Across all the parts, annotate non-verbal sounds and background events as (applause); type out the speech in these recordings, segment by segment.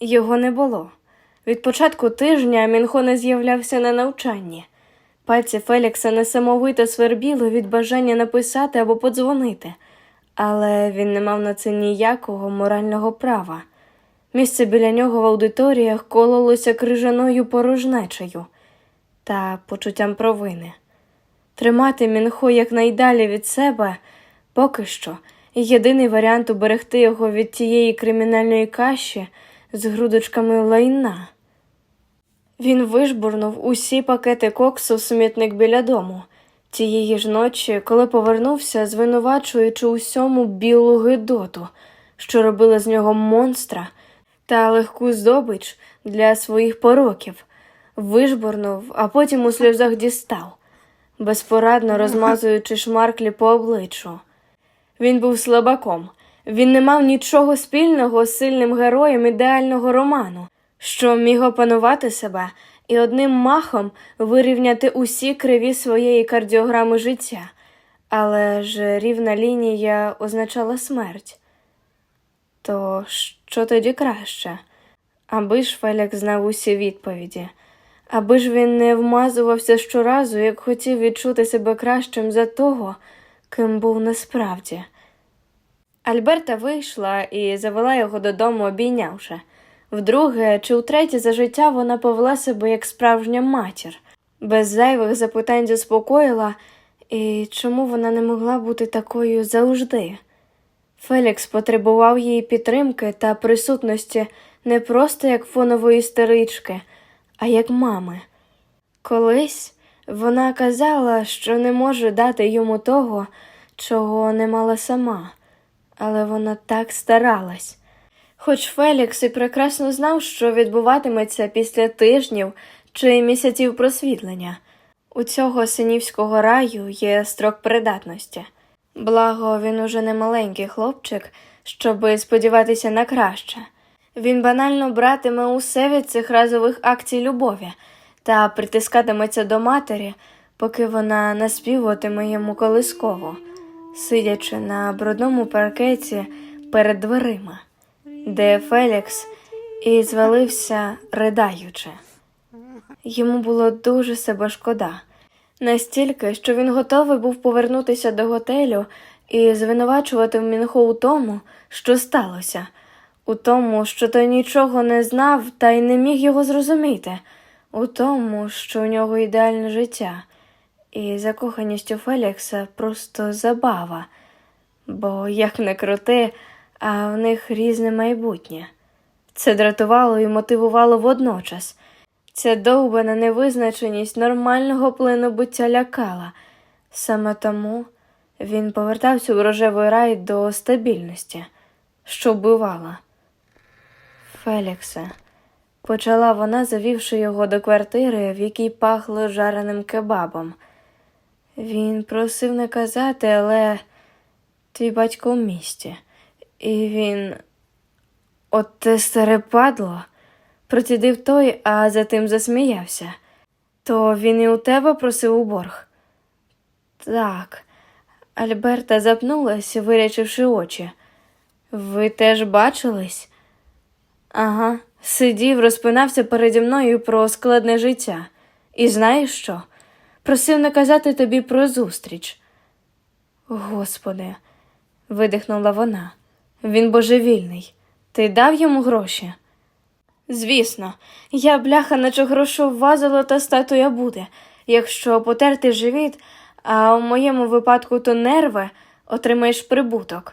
Його не було. Від початку тижня Мінхо не з'являвся на навчанні. Пальці Фелікса несамовито свербіло від бажання написати або подзвонити, але він не мав на це ніякого морального права. Місце біля нього в аудиторіях кололося крижаною порожнечею та почуттям провини. Тримати Мінхо якнайдалі від себе поки що єдиний варіант уберегти його від тієї кримінальної каші з грудочками лайна. Він вижбурнув усі пакети коксу в смітник біля дому. Тієї ж ночі, коли повернувся, звинувачуючи усьому білу гидоту, що робила з нього монстра та легку здобич для своїх пороків, вижбурнув, а потім у сльозах дістав, безпорадно розмазуючи шмарклі по обличчю. Він був слабаком. Він не мав нічого спільного з сильним героєм ідеального роману, що міг опанувати себе і одним махом вирівняти усі криві своєї кардіограми життя, але ж рівна лінія означала смерть. То що тоді краще? Аби ж Фелікс знав усі відповіді, аби ж він не вмазувався щоразу, як хотів відчути себе кращим за того, ким був насправді. Альберта вийшла і завела його додому, обійнявши. Вдруге чи втретє за життя вона повела себе як справжня матір, без зайвих запитань заспокоїла, і чому вона не могла бути такою завжди. Фелікс потребував її підтримки та присутності не просто як фонової старички, а як мами. Колись вона казала, що не може дати йому того, чого не мала сама, але вона так старалась. Хоч Фелікс і прекрасно знав, що відбуватиметься після тижнів чи місяців просвітлення. У цього синівського раю є строк придатності. Благо, він уже не маленький хлопчик, щоби сподіватися на краще. Він банально братиме усе від цих разових акцій любові та притискатиметься до матері, поки вона наспівуватиме йому колисково, сидячи на брудному паркеті перед дверима, де Фелікс і звалився, придаючи. Йому було дуже себе шкода, настільки, що він готовий був повернутися до готелю і звинувачувати Мінхо у тому, що сталося, у тому, що той нічого не знав та й не міг його зрозуміти, у тому, що у нього ідеальне життя, і закоханість у Фелікса просто забава, бо як не крути, а в них різне майбутнє. Це дратувало і мотивувало водночас. Ця довбана невизначеність нормального плину буття лякала. Саме тому він повертався у рожевий рай до стабільності, що вбивала. Феліксе, почала вона, завівши його до квартири, в якій пахло жареним кебабом. Він просив не казати, але твій батько в місті. І він. От те старе падло. Процідив той, а затим засміявся. То він і у тебе просив у борг. Так. Альберта запнулась, вирячивши очі. Ви теж бачились? Ага, сидів, розпинався переді мною про складне життя. І знаєш що? Просив не казати тобі про зустріч. Господи, видихнула вона. Він божевільний. Ти дав йому гроші? Звісно, я бляха наче грошова золота статуя буде, якщо потерти живіт, а у моєму випадку то нерви, отримаєш прибуток.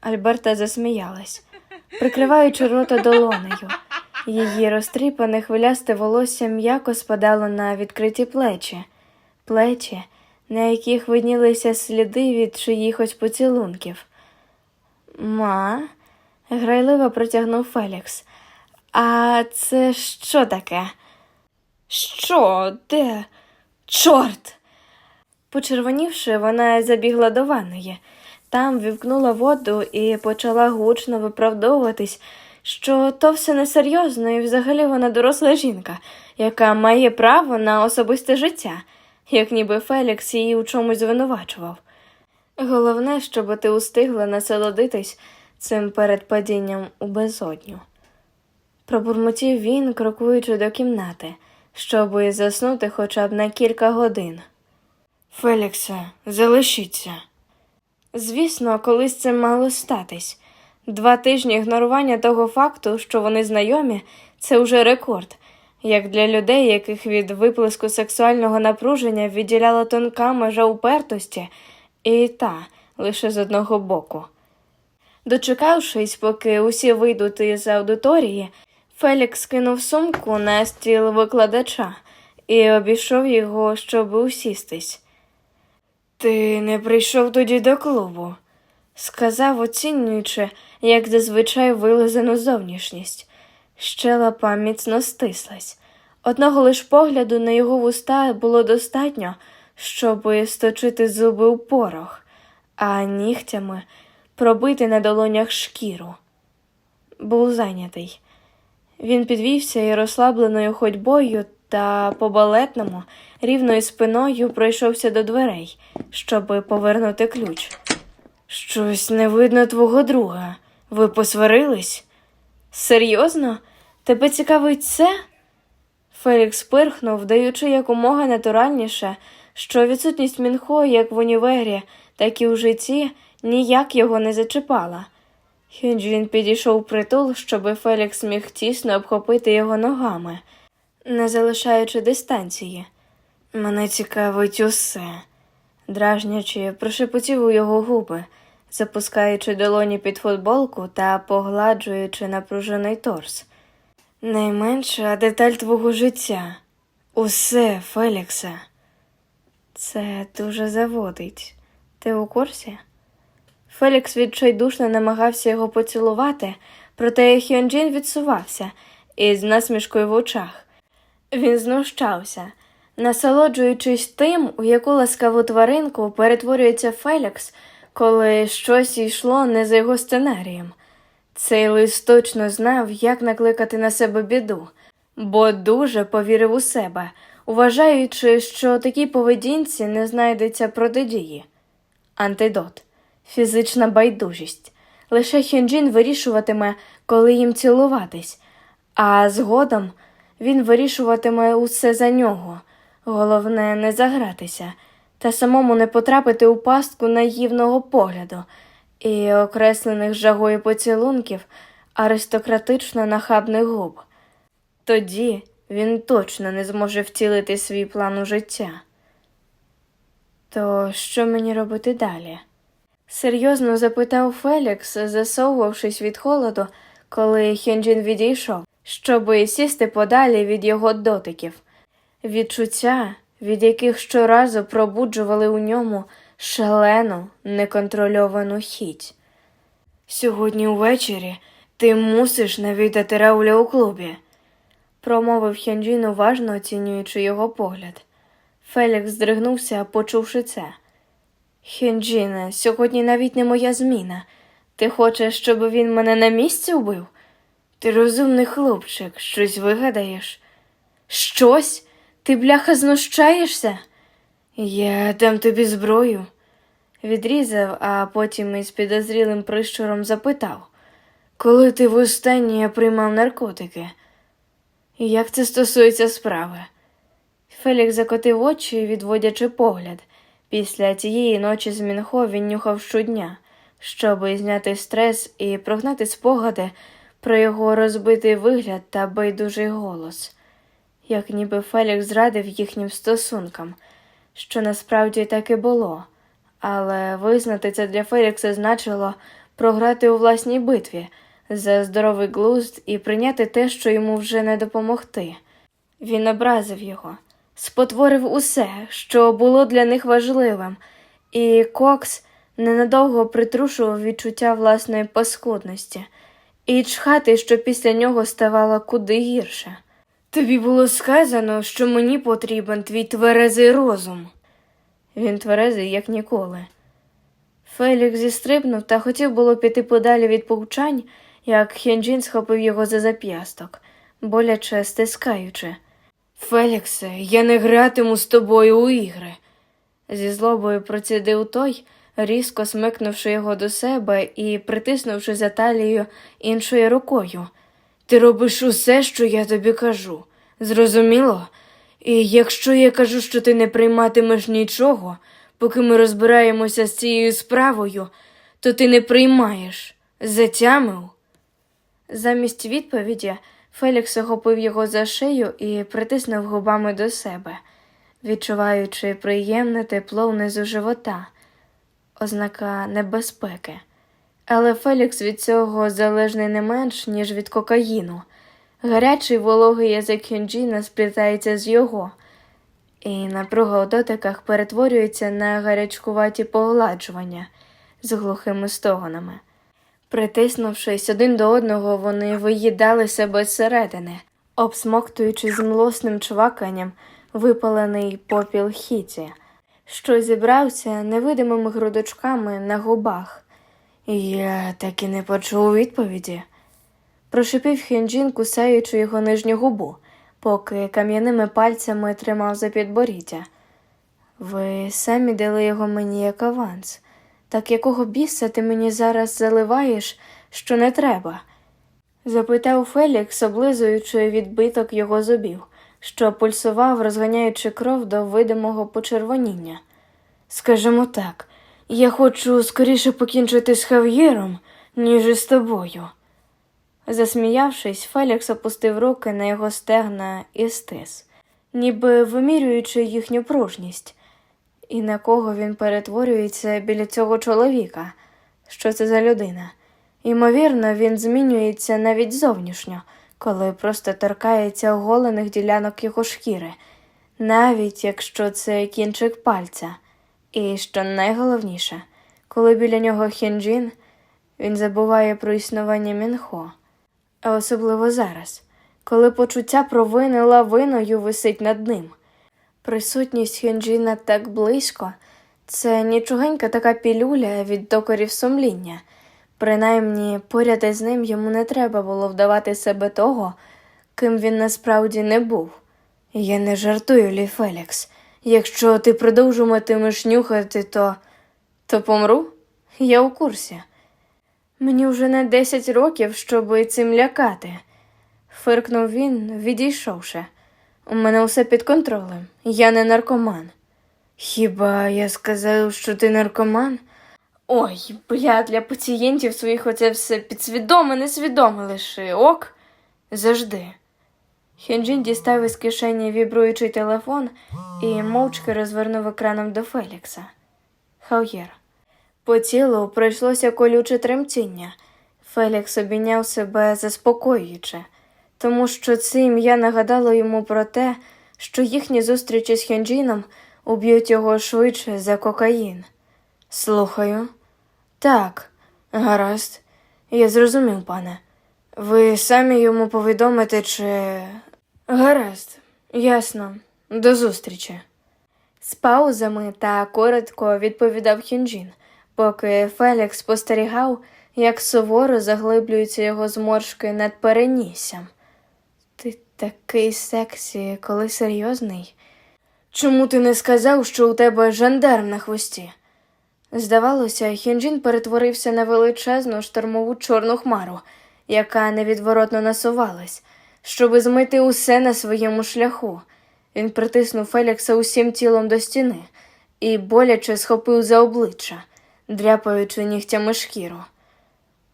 Альберта засміялась, прикриваючи рота долонею. Її розтріпане хвилясте волосся м'яко спадало на відкриті плечі, плечі, на яких виднілися сліди від чиїхось поцілунків. Ма, грайливо протягнув Фелікс. А це що таке? Що? Де? Чорт. Почервонівши, вона забігла до ванної. Там вівкнула воду і почала гучно виправдовуватись, що то все несерйозно, і взагалі вона доросла жінка, яка має право на особисте життя, як ніби Фелікс її у чомусь звинувачував. Головне, щоб ти устигла насолодитись цим перед падінням у безодню. Пробурмотів він, крокуючи до кімнати, щоби заснути хоча б на кілька годин. Феліксе, залишіться. Звісно, колись це мало статись. Два тижні ігнорування того факту, що вони знайомі, це вже рекорд, як для людей, яких від виплеску сексуального напруження відділяла тонка межа упертості, і та лише з одного боку. Дочекавшись, поки усі вийдуть із аудиторії, Фелікс кинув сумку на стіл викладача і обійшов його, щоб усістись. Ти не прийшов тоді до клубу, сказав, оцінюючи, як зазвичай вилизану зовнішність. Щелепа міцно стислась. Одного лиш погляду на його вуста було достатньо, щоб сточити зуби у порох, а нігтями пробити на долонях шкіру. Був зайнятий. Він підвівся і розслабленою ходьбою та по балетному рівною спиною пройшовся до дверей, щоб повернути ключ. Щось не видно твого друга. Ви посварились? Серйозно? Тебе цікавить це? Фелікс пирхнув, даючи якомога натуральніше, що відсутність Мінхо як в універі, так і у житті ніяк його не зачіпала. Хюнджін підійшов притул, щоби Фелікс міг тісно обхопити його ногами, не залишаючи дистанції. Мене цікавить усе, дражнячи, прошепотів у його губи, запускаючи долоні під футболку та погладжуючи напружений торс. Найменша деталь твого життя. Усе, Феліксе. Це дуже заводить. Ти у курсі? Фелікс відчайдушно намагався його поцілувати, проте Хьонджін відсувався із насмішкою в очах. Він знущався, насолоджуючись тим, у яку ласкаву тваринку перетворюється Фелікс, коли щось йшло не за його сценарієм. Цей лист точно знав, як накликати на себе біду, бо дуже повірив у себе, вважаючи, що такій поведінці не знайдеться протидії. Антидот фізична байдужість. Лише Хюнджін вирішуватиме, коли їм цілуватись, а згодом він вирішуватиме усе за нього. Головне не загратися та самому не потрапити у пастку наївного погляду і окреслених жагою поцілунків аристократично нахабних губ. Тоді він точно не зможе втілити свій план у життя. То що мені робити далі? серйозно запитав Фелікс, засовувавшись від холоду, коли Хьонджін відійшов, щоби сісти подалі від його дотиків. Відчуття, від яких щоразу пробуджували у ньому шалену, неконтрольовану хіть. Сьогодні увечері ти мусиш навідати Рауля у клубі, промовив Хьонджін, уважно оцінюючи його погляд. Фелікс здригнувся, почувши це. Хінджіне, сьогодні навіть не моя зміна. Ти хочеш, щоб він мене на місці вбив? Ти розумний хлопчик, щось вигадаєш? Щось? Ти, бляха, знущаєшся? Я дам тобі зброю. Відрізав, а потім із підозрілим прищуром запитав, коли ти востаннє приймав наркотики? Як це стосується справи? Фелікс закотив очі, відводячи погляд. Після цієї ночі з Мінхо він нюхав щодня, щоб зняти стрес і прогнати спогади про його розбитий вигляд та байдужий голос, як ніби Фелікс зрадив їхнім стосункам, що насправді так і було, але визнати це для Фелікса значило програти у власній битві за здоровий глузд і прийняти те, що йому вже не допомогти. Він образив його спотворив усе, що було для них важливим, і Кокс ненадовго притрушував відчуття власної паскудності і чхати, що після нього ставало куди гірше. Тобі було сказано, що мені потрібен твій тверезий розум. Він тверезий, як ніколи. Фелікс зістрибнув та хотів було піти подалі від повчань, як Хенджін схопив його за зап'ясток, боляче стискаючи. Феліксе, я не гратиму з тобою у ігри. Зі злобою процідив той, різко смикнувши його до себе і притиснувши за талію іншою рукою. Ти робиш усе, що я тобі кажу. Зрозуміло? І якщо я кажу, що ти не прийматимеш нічого, поки ми розбираємося з цією справою, то ти не приймаєш. Затямив? Замість відповіді Фелікс охопив його за шию і притиснув губами до себе, відчуваючи приємне тепло внизу живота, ознака небезпеки. Але Фелікс від цього залежний не менш, ніж від кокаїну. Гарячий вологий язик Хюнджіна сплітається з його, і напруга у дотиках перетворюється на гарячкуваті погладжування з глухими стогонами. Притиснувшись один до одного, вони виїдали себе зсередини, обсмоктуючи з млосним чваканням випалений попіл хіті, що зібрався невидимими грудочками на губах. Я так і не почув відповіді. Прошипів Хюнджін, кусаючи його нижню губу, поки кам'яними пальцями тримав за підборіддя. Ви самі дали його мені як аванс. Так якого біса ти мені зараз заливаєш, що не треба? запитав Фелікс, облизуючи відбиток його зубів, що пульсував, розганяючи кров до видимого почервоніння. Скажімо так, я хочу скоріше покінчити з Хав'єром, ніж із тобою. Засміявшись, Фелікс опустив руки на його стегна і стис, ніби вимірюючи їхню пружність. І на кого він перетворюється біля цього чоловіка? Що це за людина? Ймовірно, він змінюється навіть зовнішньо, коли просто торкається оголених ділянок його шкіри, навіть якщо це кінчик пальця. І що найголовніше, коли біля нього хінджін, він забуває про існування Мінхо. А особливо зараз, коли почуття провини лавиною висить над ним. Присутність Хюнджіна так близько, це нічогенька така пілюля від докорів сумління. Принаймні, поряд із ним йому не треба було вдавати себе того, ким він насправді не був. Я не жартую, Лі Фелікс. Якщо ти продовжуватимеш нюхати, то. то помру? Я у курсі. Мені вже не десять років, щоби цим лякати. Фиркнув він, відійшовши. У мене все під контролем. Я не наркоман. Хіба я сказав, що ти наркоман? Ой, бля, для пацієнтів своїх оце все підсвідоме, несвідоме лише ок. Завжди. Хенджін дістав із кишені вібруючий телефон і мовчки розвернув екраном до Фелікса. Хауєр. По тілу пройшлося колюче тремтіння. Фелікс обійняв себе заспокоюючи, тому що це ім'я нагадало йому про те, що їхні зустрічі з Хенджіном уб'ють його швидше за кокаїн. Слухаю. Так, гаразд. Я зрозумів, пане. Ви самі йому повідомите, чи. Гаразд, ясно. До зустрічі. З паузами та коротко відповідав Хюнджін, поки Фелікс спостерігав, як суворо заглиблюються його зморшки над переніссям. Ти такий сексі, коли серйозний. Чому ти не сказав, що у тебе жандарм на хвості? Здавалося, Хюнджін перетворився на величезну штормову чорну хмару, яка невідворотно насувалась, щоби змити усе на своєму шляху. Він притиснув Фелікса усім тілом до стіни і боляче схопив за обличчя, дряпаючи нігтями шкіру.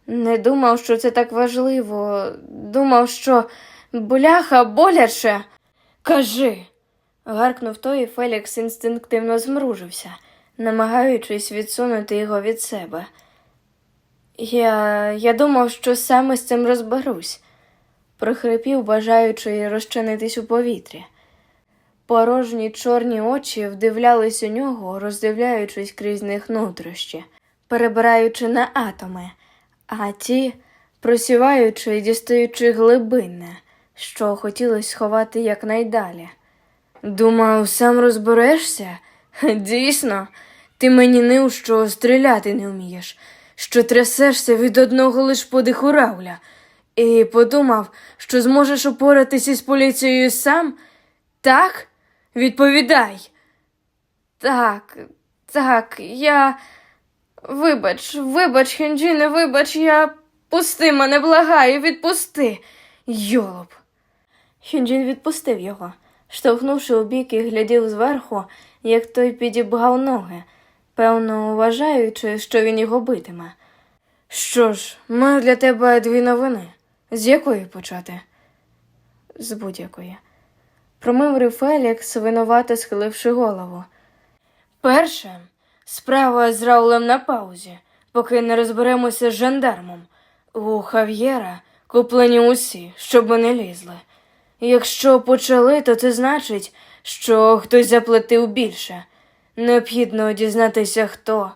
Не думав, що це так важливо. Думав, що бляха боляче. Кажи. гаркнув той, і Фелікс інстинктивно змружився, намагаючись відсунути його від себе. Я, я думав, що саме з цим розберусь, прохрипів, бажаючи розчинитись у повітрі. Порожні чорні очі вдивлялись у нього, роздивляючись крізь них нутрощі, перебираючи на атоми, а ті просіваючи і дістаючи глибинне, що хотілося сховати якнайдалі. Думав, сам розберешся? (laughs) Дійсно, ти мені нив, що стріляти не вмієш, що трясешся від одного лиш подиху Рауля, і подумав, що зможеш упоратись із поліцією сам? Так? Відповідай. Так, так, я. Вибач, вибач, Хенджіне, вибач, я. Пусти мене, благаю, відпусти. Йолоп. Хюнджін відпустив його, штовхнувши у бік і глядів зверху, як той підібгав ноги, певно, вважаючи, що він його битиме. Що ж, маю для тебе дві новини. З якої почати? З будь-якої. Промимрив Фелікс, винувато схиливши голову. Перше, справа з Раулем на паузі, поки не розберемося з жандармом. У Хав'єра куплені усі, щоб не лізли. Якщо почали, то це значить, що хтось заплатив більше. Необхідно дізнатися хто.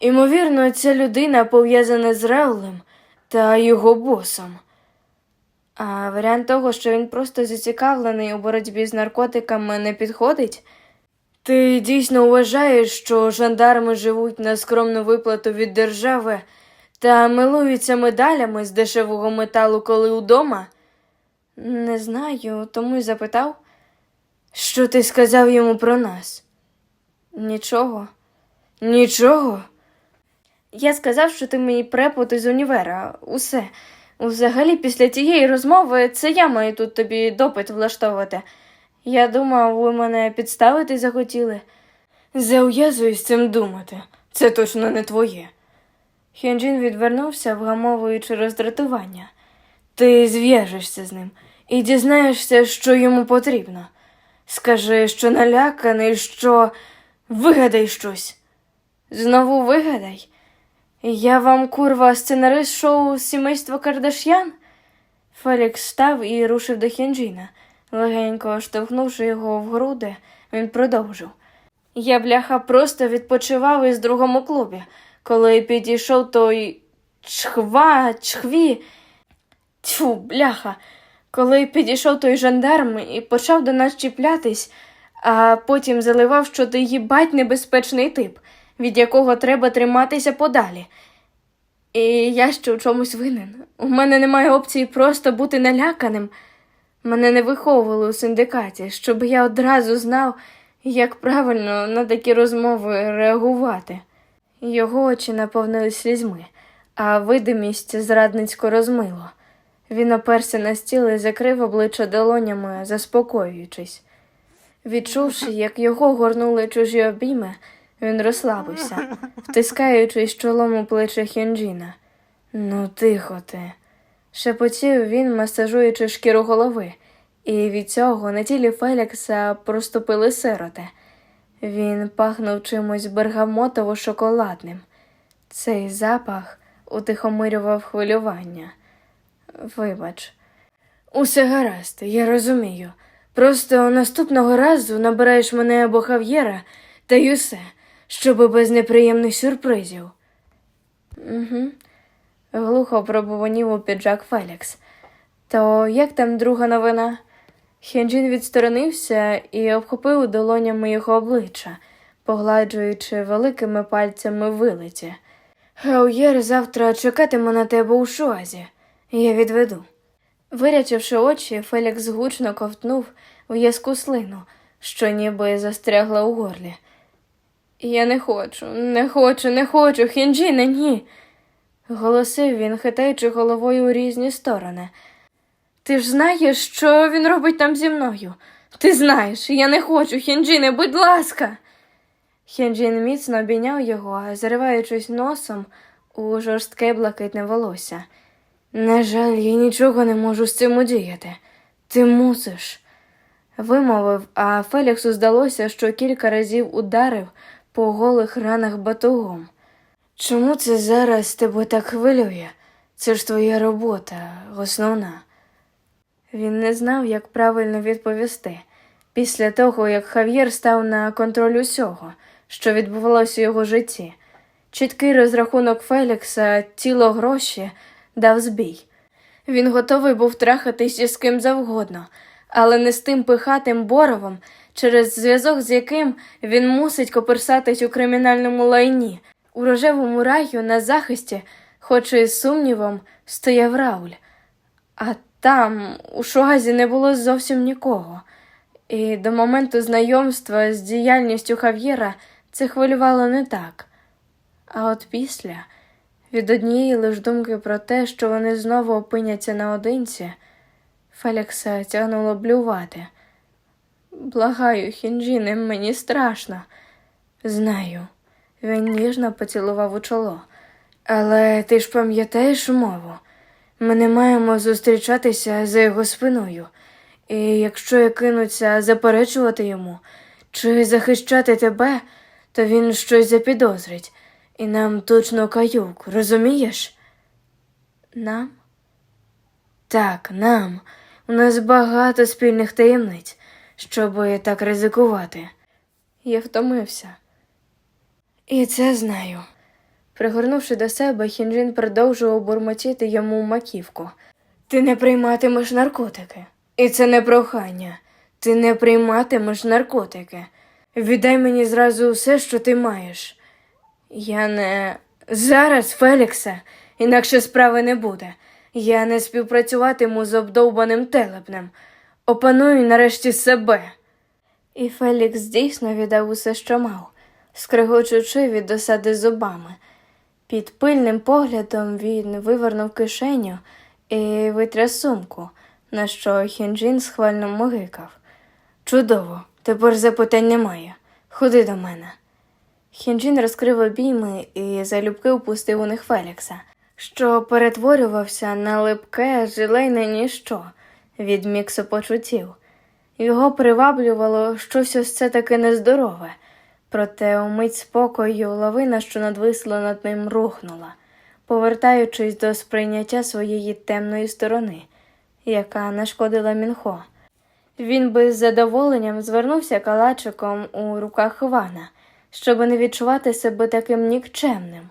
Імовірно, ця людина пов'язана з Раулем та його босом. А варіант того, що він просто зацікавлений у боротьбі з наркотиками, не підходить. Ти дійсно вважаєш, що жандарми живуть на скромну виплату від держави та милуються медалями з дешевого металу, коли удома? Не знаю, тому й запитав. Що ти сказав йому про нас? Нічого. Нічого. Я сказав, що ти мені препод із універа. Усе. Взагалі, після тієї розмови це я маю тут тобі допит влаштовувати. Я думав, ви мене підставити захотіли. Заув'язуюсь цим думати. Це точно не твоє. Хюнджін відвернувся, вгамовуючи роздратування. Ти зв'яжешся з ним і дізнаєшся, що йому потрібно. Скажи, що наляканий, що вигадай щось. Знову вигадай. Я вам, курва, сценарист шоу Сімейство Кардаш'ян? Фелікс став і рушив до Хінджіна. Легенько штовхнувши його в груди, він продовжив. Я, бляха, просто відпочивав із другому клубі, коли підійшов той чхва, чхві. Тьфу, бляха. Коли підійшов той жандарм і почав до нас чіплятись, а потім заливав, що ти їбать небезпечний тип, від якого треба триматися подалі. І я ще у чомусь винен. У мене немає опції просто бути наляканим. Мене не виховували у синдикаті, щоб я одразу знав, як правильно на такі розмови реагувати. Його очі наповнились слізьми, а видимість зрадницько розмило. Він оперся на стіл і закрив обличчя долонями, заспокоюючись. Відчувши, як його горнули чужі обійми, він розслабився, втискаючись чолом у плече Хінджіна. Ну, тихо ти. Шепотів він, масажуючи шкіру голови, і від цього на тілі Фелікса проступили сироти. Він пахнув чимось бергамотово-шоколадним. Цей запах утихомирював хвилювання. Вибач, усе гаразд, я розумію. Просто наступного разу набираєш мене або Хав'єра та й усе, щоби без неприємних сюрпризів. Угу. Глухо пробуванів у піджак Фелікс. То як там друга новина? Хенджін відсторонився і обхопив долонями його обличчя, погладжуючи великими пальцями вилиті. Хауєр завтра чекатиме на тебе у шуазі. Я відведу. Вирячивши очі, Фелікс гучно ковтнув в'язку слину, що ніби застрягла у горлі. Я не хочу, не хочу, не хочу, Хінджіне, ні. Голосив він, хитаючи головою у різні сторони. Ти ж знаєш, що він робить там зі мною? Ти знаєш, я не хочу, Хінджіне, будь ласка. Хінджін міцно обійняв його, зариваючись носом у жорстке блакитне волосся. На жаль, я нічого не можу з цим удіяти. Ти мусиш. Вимовив, а Феліксу здалося, що кілька разів ударив по голих ранах батогом. Чому це зараз тебе так хвилює? Це ж твоя робота, основна. Він не знав, як правильно відповісти. Після того, як Хав'єр став на контроль усього, що відбувалося у його житті. Чіткий розрахунок Фелікса, тіло гроші дав збій. Він готовий був трахатись із ким завгодно, але не з тим пихатим боровом, через зв'язок з яким він мусить коперсатись у кримінальному лайні. У рожевому раю на захисті, хоч і з сумнівом, стояв Рауль. А там, у Шуазі, не було зовсім нікого. І до моменту знайомства з діяльністю Хав'єра це хвилювало не так. А от після, від однієї лиш думки про те, що вони знову опиняться наодинці, Фелікса тягнуло блювати. Благаю, Хінджіне, мені страшно. Знаю. Він ніжно поцілував у чоло. Але ти ж пам'ятаєш мову. Ми не маємо зустрічатися за його спиною. І якщо я кинуться заперечувати йому чи захищати тебе, то він щось запідозрить, і нам точно каюк, розумієш? Нам? Так, нам. У нас багато спільних таємниць, щоб так ризикувати. Я втомився. І це знаю. Пригорнувши до себе, Хінджин продовжував бурмотіти йому маківку. Ти не прийматимеш наркотики. І це не прохання. Ти не прийматимеш наркотики. Віддай мені зразу все, що ти маєш. Я не. Зараз, Феліксе, інакше справи не буде. Я не співпрацюватиму з обдовбаним телепнем. Опаную нарешті себе. І Фелікс дійсно віддав усе, що мав, скригочучи від досади зубами. Під пильним поглядом він вивернув кишеню і витряс сумку, на що Хінджін схвально могикав. Чудово, тепер запитань немає. Ходи до мене. Хінджін розкрив обійми і залюбки впустив у них Фелікса, що перетворювався на липке жилейне ніщо від міксу. Його приваблювало щось ось це таке нездорове, проте умить спокою лавина, що надвисла над ним, рухнула, повертаючись до сприйняття своєї темної сторони, яка нашкодила Мінхо. Він би з задоволенням звернувся калачиком у руках Івана, щоб не відчувати себе таким нікчемним.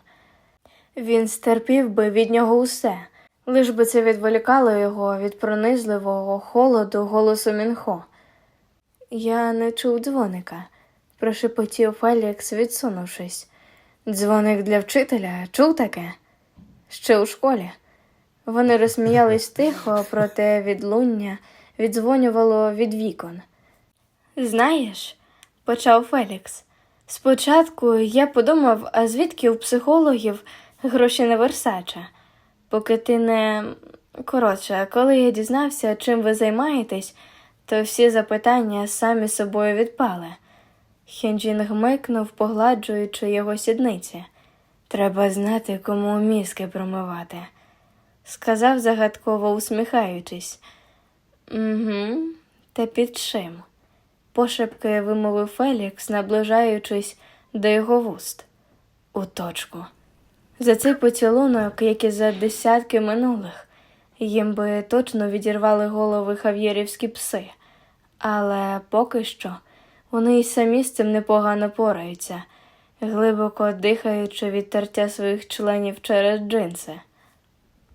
Він стерпів би від нього усе, лиш би це відволікало його від пронизливого холоду голосу Мінхо. Я не чув дзвоника, прошепотів Фелікс, відсунувшись. Дзвоник для вчителя чув таке? Ще у школі. Вони розсміялись тихо, проте відлуння віддзвонювало від вікон. Знаєш, почав Фелікс. Спочатку я подумав, а звідки у психологів гроші на Версача? Поки ти не. Коротше, коли я дізнався, чим ви займаєтесь, то всі запитання самі собою відпали. Хенджін гмикнув, погладжуючи його сідниці. Треба знати, кому мізки промивати, сказав загадково усміхаючись. Угу, та під чим? Пошепки вимовив Фелікс, наближаючись до його вуст. У точку. За цей поцілунок, як і за десятки минулих, їм би точно відірвали голови хав'єрівські пси, але поки що вони й самі з цим непогано пораються, глибоко дихаючи від тертя своїх членів через джинси.